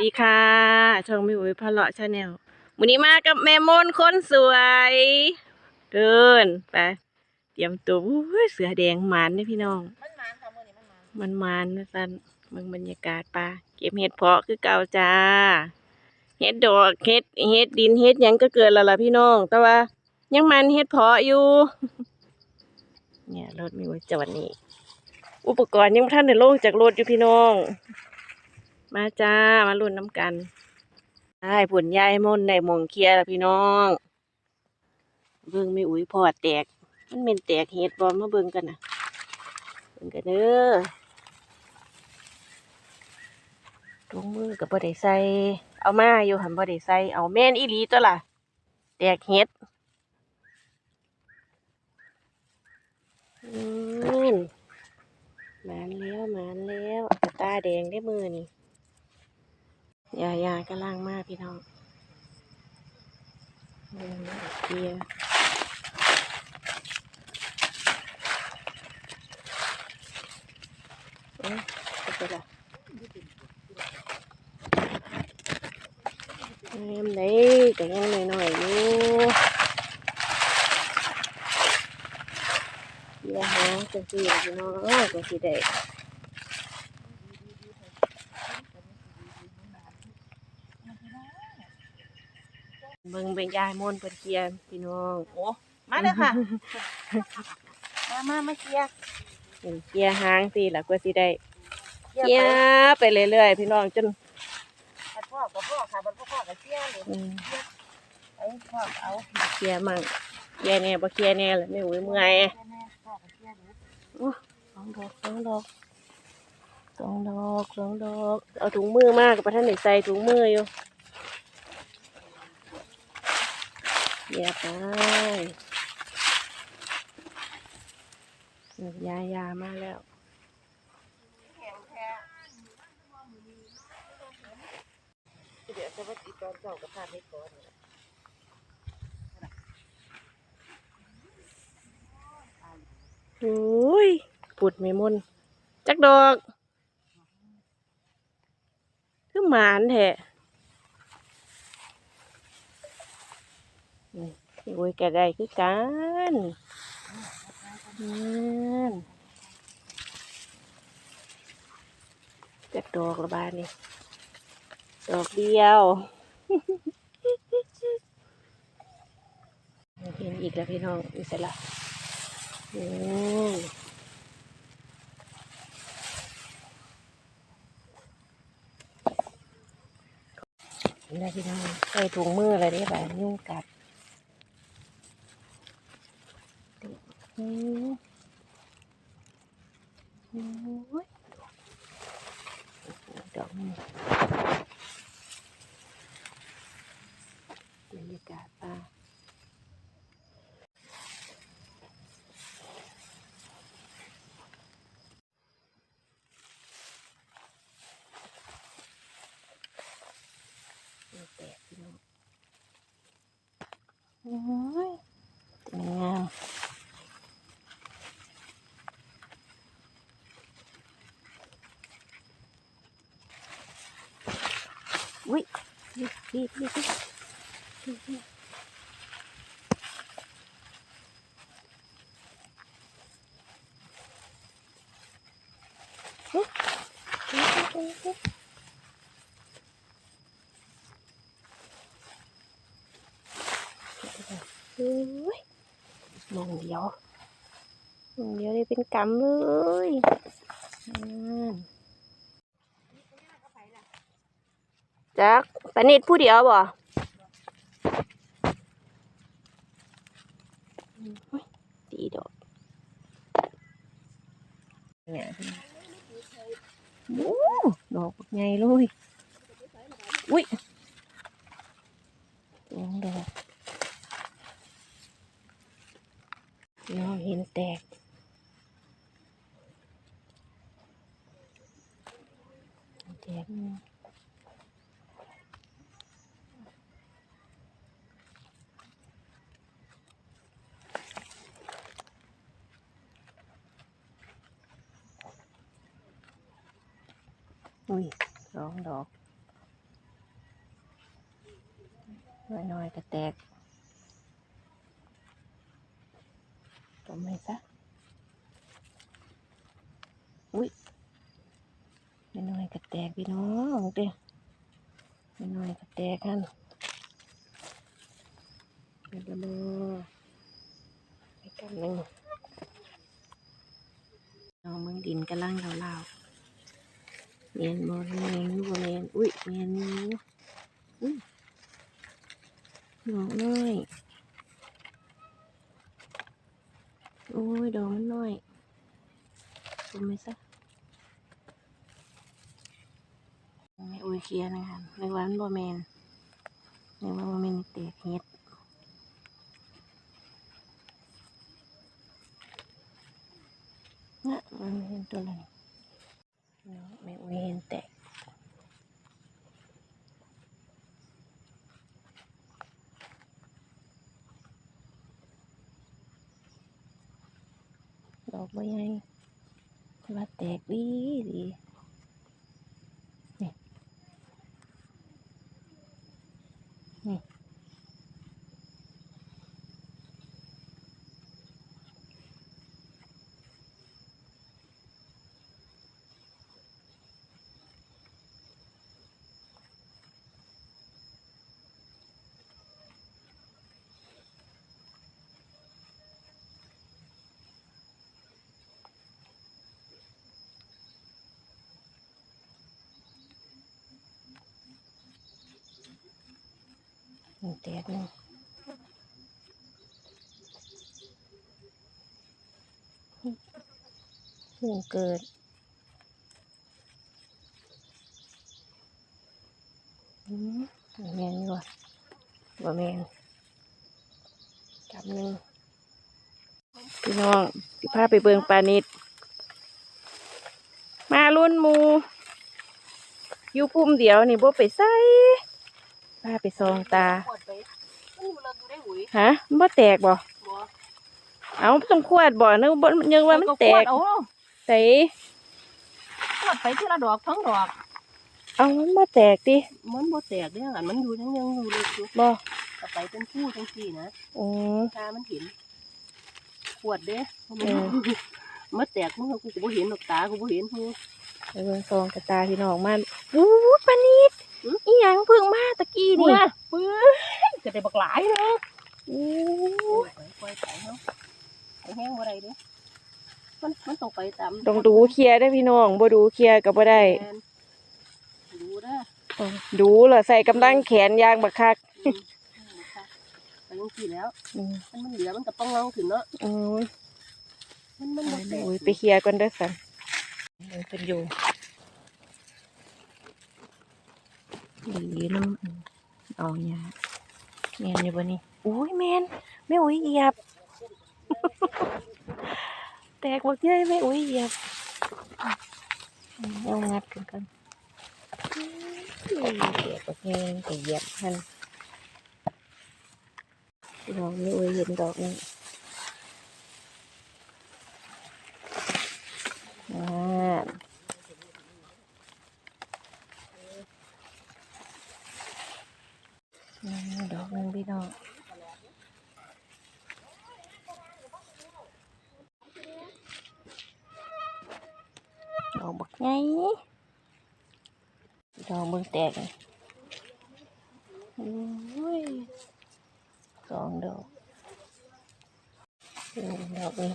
ดีค่ะช่องมิวพะเลาะชาแนลวันนี้มากับแม่มนคนสวย เดินไปเตรียมตัวเสือแดงหมานเนี่ยพี่น้อง มันมานค่ะมือนี้มันมานมันมานนะสันเมืองบรรยากาศป่าเก็บเห็ดเพาะคือเก่าจ้าเห็ดดอกเห็ดเห็ดดินเห็ดยังก็เกิดแล้วล่ะพี่น้อง แต่ว่า ยังมันเห็ดเพาะอยู่ เนี่ยรถมีไว้จอดนี่อุปกรณ์ยังท่านได้ลงจากรถอยู่พี่น้อง มาจ้า มาลุ้นน้ำกันได้ผลยายมนในมองเคลียร์แลพี่น้อง เบิ่งไม่อุ้ยพอแตก มันเป็นแตกเห็ดบอมมาเบิ่งกันนะเบิ่งกันเด้อถุงมือกับบ่ได้ใส่ เอามาอยู่หันบ่ได้ใส่ เอาแม่นอีหลีตัวล่ะ แตกเห็ดมหมานแล้วหมานแล้วตาแดงได้มือนี่ ยายากำลังมากพี่น้องเบิ่งเกียร์เอ้ยเอาไปละแอมไหนก็ยังหน่อยๆอยู่อย่าหาจังสิล่ะพี่น้องจังสิได้ เบิ่งเบิ่งยายมนต์เพิ่นเคลียร์พี่น้องโอ้มาเลยค่ะ มามามาเคลียร์เห็นเคลียร์หางสิล่ะกว่าสิได้เคลียเคลียร์ร์ไปเรื่อยๆพี่น้องจนไปพ่อกับพ่อค่ะบัดพ่อกับเคลียร์เลยอืมเอาพ่อเอาเคลียร์มั่งเคลียร์แน่บ่เคลียร์แน่เลยไม่ไหวเมื่อยพ่อกับเคลียร์เลยสองดอกสองดอกสองดอกสองดอก เอาถุงมือมากกับท่านได้ใส่ถุงมืออยู่ เหยียบไปยายามาแล้วแข็งแท้เดี๋ยวจะมาติดตอนเจ้ากับพาดให้ก่อนโอ้ยปุดไม่มนจักดอก คือหมานแท้นี่ พี่โอ้ยแกได้คือกันนั่นจักดอกละบานนี่ดอกเดียวเห็นอีกแล้วพี่น้องอีกเสร็จละอืมแล้วพี่น้องใส่ถุงมืออะไรได้แบบยุ่งกัด โอ้ยดอกนี่บรรยากาศป่า มันแตกพี่น้องโอ้ยจะมันงาม อุ้ยพี่พี่พี่พี่พี่พี่เฮ้ยเฮ้ยเฮ้ยเฮ้ยเฮ้ยมองเดียวมองเดียวเลยเป็นกำเลยอืม จักปนิดผู้เดียวบ่อืมเฮ้ยดีดอกเนี่ยโอ้ดอกใหญ่เลยอุ้ยสองดอกน้องเห็นแตกแตกอืม อุ้ยสองดอกน้อยๆก็แตกต้มให้ซะอุ้ยน้อยๆก็แตกพี่น้องเด้อน้อยๆก็แตกกันเดี๋ยวเราไปกันหนึ่งน้องเมืองดินกำลังเล่าๆ เมียนบอลเมียนยู่บ่เมียนอุ้ยเมียนอยู่อุ้ยดอกน้อย โอ้ยดอกมันน้อยคุมไหมซะไม่อุ้ยเคลียร์นะคะในวันบอแมนในวันบอแมนแตกเฮ็ดนะมันเห็นตัวอะไรนี่ เนาะไม่อุ้ยเห็นแตกดอกใบใหญ่ว่าแตกดีดีนี่นี่ แตกหนึงเพิ่งเกิดอืมบ่แมนดีกว่าบ่แมนจับหนึ่งพี่น้องสิพาไปเบิงปลานิด มารุ่นมูอยู่พุ่มเดียวนี่บ่ไปใส่ พาไปซองตาปวดไปมันเราดูได้หุยฮะมันบ่แตกบ่บ่ เอาต้องขวดบ่นึกบ่นึกว่ามันแตกเอาใส่ปวดไปที่ละดอกทั้งดอก เอามันบ่แตกติมันบ่แตกเด้อกันมันอยู่ทั้งยังอยู่เลยอยู่บ่ก็ไปเป็นคู่ทั้งสี่นะอืมตามันเห็นปวดเด้อเออมันแตกมึงกูก็บ่เห็นดอกตากูบ่เห็นมึงไปเบิ่งซองกระตาพี่น้องมาอู้ปานิดหื ออีหยังเพิ่งมาตะกี้นี่นี่ปื้อจะได้บักหลายเนาะอู้ไปปล่อยไปเนาะไปแห้งบ่ได้เด้อมันมันต้องไปตามต้องดูเคลียร์ได้อพี่น้องบ่ดูเคลียร์ก็บ่ได้แม่นดูเด้อต้องดูเหรอใส่กำลังแขนยางบักคักอืมไปยังกี่แล้วอืมมันมันเหลือมันก็ต้องลองถึงเนาะอืมมันมันบ่แตกโอ้ยไปเคลียร์ก่อนเด้อสันเบิ่งเพิ่นอยู่ ดีนาะอืมเอาเนี่ยแมนอยู่บ่นี่อุ้ยแมนแม่อุ้ยเหยียบ แตกบักใหญ่แม่อุ้ยเหยียบเอางัดขึ้นก่อนอุ้ยแตกบักใหญ่ก็เหยียบหันดอกนี้อุ้ยเห็นดอกนี้อ่าอืมดอกหนึงพี่น้องดอกบัก ไงดอกมึงแตกนี่โอ้ยสองดอกหนึ่งดอกนี่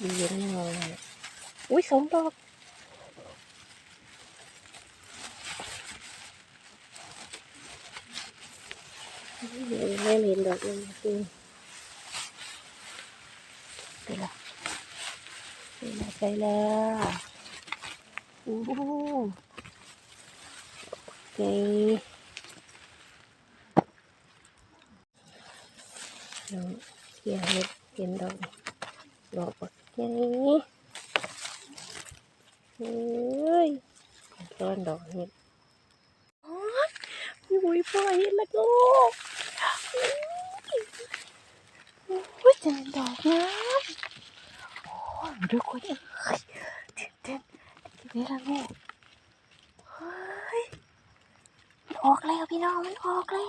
ดีเย็นเลยอุ้ยสองดอกแม่เห็นดอกนึงคือไปละ ไปแล้วโอ้โหไงน้องเขียเห็ดเห็นดอกดอกบักไงเฮ้ยต้นดอกเห็ดพี่บุยพ่อเห็ดแล้วลูกโอ้ยจะเป็นดอกนะ โอ้ยมาดูคนนี้เฮ้ยเต้นเต้นเต้ละลูเฮ้ยอออกแล้วพี่น้องมันออกแล้ว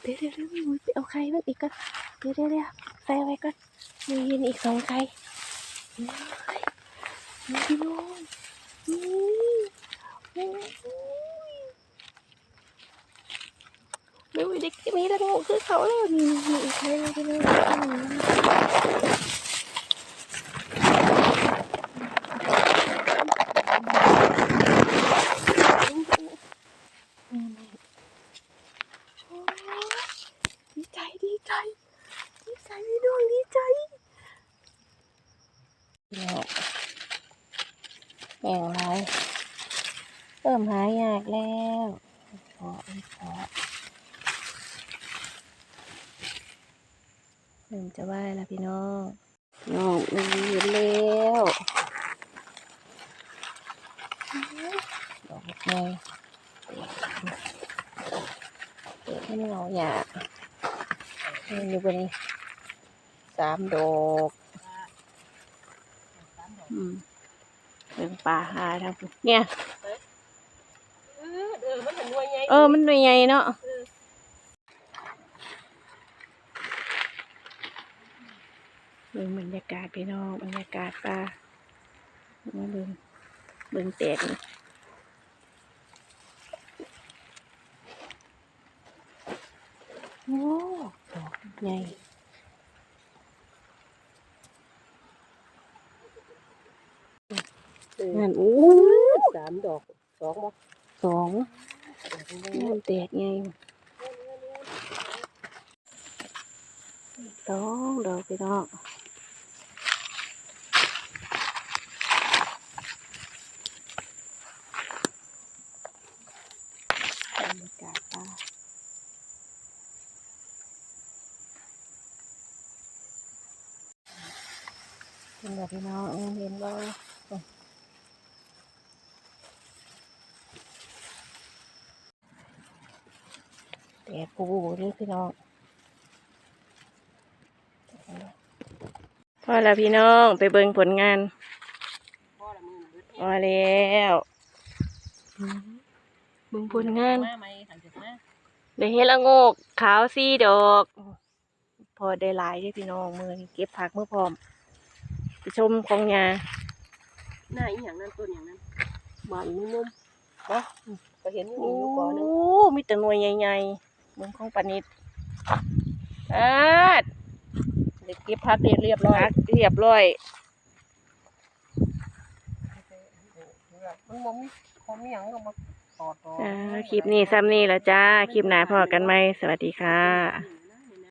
เดี๋ยวเดี๋ยวเดี๋ยวเอาไข่มันอีกก่อนเดี๋ยวเดี๋ยวเดี๋ยวใส่ไว้ก่อนมีเห็นอีกสองไข่พี่น้องนี่โอ้ยเดี๋ยวเด็กจะมีแต่งูคือเขาแล้วนี่นี่อีกไข่แล้วพี่น้องโอ้ยดีใจดีใจดีใจพี่น้องดีใจแบ่งไรเริ่มหายากแล้วพออีกพอ เริ่มจะไหวแล้วพี่น้องพี่น้องมันเห็นแล้วดอกไม้เด็กให้เหงาหยานี่อยู่บนนี้สามดอกอืมเป็นป่าหาทางพุ่นเนี่ยเออเออมันเห็นหน่วยใหญ่เออ มันหน่วยใหญ่เนาะเบิ่งบรรยากาศพี่น้องบรรยากาศป่ามาเบิ่งเบิ่งแตกนี่โอ้ดอกใหญ่เออนั่นโอ้สามดอกสองบ่สองมันแตกใหญ่สองดอกพี่น้องบรรยากาศป่าเห็นแบบ พี่น้องเห็นบ่แต่ปูนี่พี่น้องพอแล้วพี่น้องไปเบิ่งผลงานพ่อแล้วเบิ่งผลงานได้เฮ็ดละโงกขาวสี่ดอก พอได้หลายเด้พี่น้องมือเก็บผักเมื่อพร้อม ชมของยาหน้าอีหยังนั่นต้นอย่างนั้นหวานนุ่มๆบ่ก็เห็นอยู่โอ้นี่อยู่ก่อนนึงมีแต่หน่วยใหญ่ๆเมืองของปานิดอาดเด็กเก็บพักเรียบเรียบร้อยผักเรียบร้อยมันบ่มีคอมีหยังก็มาตอดต่ออ่าคลิปนี้ซ้ำนี่ละจ้า คลิปหน้าพอกันไหมสวัสดีค่ะอืม